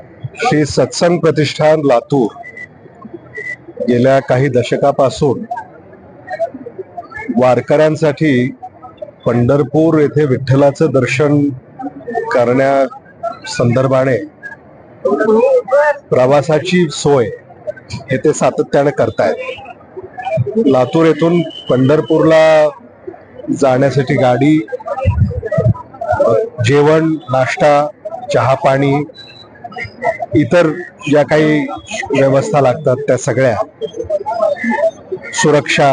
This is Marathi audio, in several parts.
श्री सत्संग प्रतिष्ठान लातूर गेल्या काही दशकापासून वारकऱ्यांसाठी पंढरपूर येथे विठ्ठलाचं दर्शन करण्या संदर्भाने प्रवासाची सोय हे ते सातत्याने करतायत. लातूर येथून पंढरपूरला जाण्यासाठी गाडी जेवण नाश्ता चहा पाणी इतर ज्या काही व्यवस्था लागतात त्या सगळ्या सुरक्षा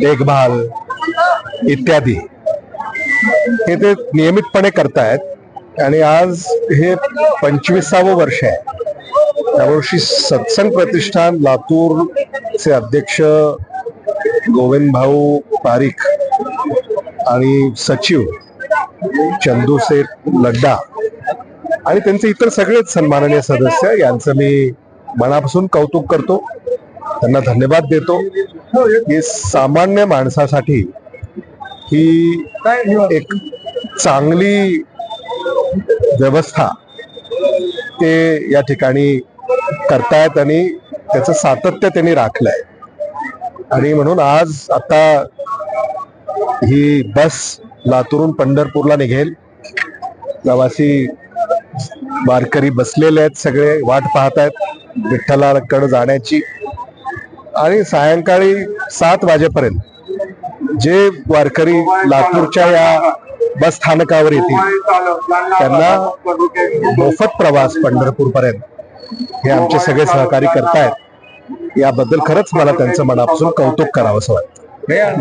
देखभाल इत्यादी हे ते नियमितपणे करतायत. आणि आज हे पंचवीसावं वर्ष आहे. त्यावर्षी सत्संग प्रतिष्ठान लातूरचे अध्यक्ष गोविंद भाऊ पारिख आणि सचिव चंदूसेठ लड्डा आणि त्यांचे इतर सगळेच सन्माननीय सदस्य यांचं मी मनापासून कौतुक करतो. त्यांना धन्यवाद देतो. की सामान्य माणसासाठी ही एक चांगली व्यवस्था ते या ठिकाणी करतायत आणि त्याचं सातत्य त्यांनी राखलंय. आणि म्हणून आज आता ही बस लातूरून पंढरपूरला निघेल. प्रवासी वारकरी बसलेले आहेत सगळे वाट पाहत आहेत विठ्ठलाकडे जाण्याची. आणि सायंकाळी सात वाजेपर्यंत जे वारकरी लातूरच्या या बस स्थानकावर येतील त्यांना मोफत प्रवास पंढरपूरपर्यंत हे आमचे सगळे सहकारी करतायत. याबद्दल खरंच मला त्यांचं मनापासून कौतुक करावंसं वाटतं.